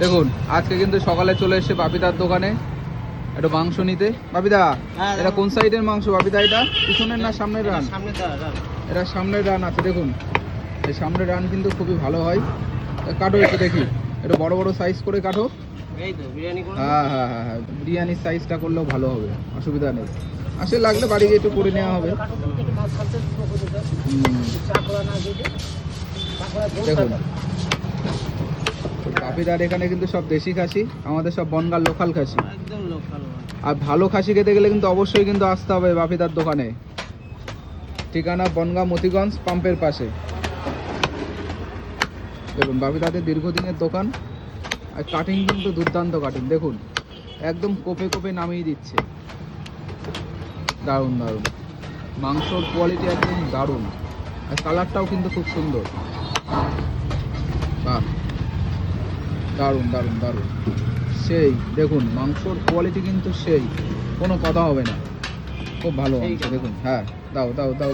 দেখুন আজকে কিন্তু সকালে চলে এসেছে বাপিদার দোকানে একটু মাংস নিতে বাপিদা হ্যাঁ, এটা কোন সাইডের মাংস বাপিদা এটা পিছনের না সামনের রান। এটা সামনের রান আছে দেখুন এই সামনের রান কিন্তু খুবই ভালো হয় কাটো একটু দেখি একটু বড় বড় সাইজ করে কাটো হ্যাঁ হ্যাঁ হ্যাঁ হ্যাঁ বিরিয়ানির সাইজটা করলেও ভালো হবে অসুবিধা নেই আসলে লাগলে বাড়ি গিয়ে একটু করে নেওয়া হবে দেখুন বাপিদার এখানে কিন্তু সব দেশি খাসি আমাদের সব বনগার লোকাল খাসি। একদম লোকাল আর ভালো খাসি খেতে গেলে কিন্তু অবশ্যই কিন্তু আসতে হবে বাপিদার দোকানে। ঠিকানা বনগাঁ মতিগঞ্জ পাম্পের পাশে। দেখুন বাপিদাদের দীর্ঘদিনের দোকান। আর কাটিং কিন্তু দুর্দান্ত কাটিং দেখুন। একদম কোপে কোপে নামিয়ে দিচ্ছে। দারুণ দারুণ। মাংসর কোয়ালিটি একদম দারুণ। আর কালারটাও কিন্তু খুব সুন্দর। দারুণ দারুণ দারুণ। সেই দেখুন মাংসর কোয়ালিটি কিন্তু সেই কোনো কথা হবে না। খুব ভালো দেখুন হ্যাঁ দাও দাও দাও।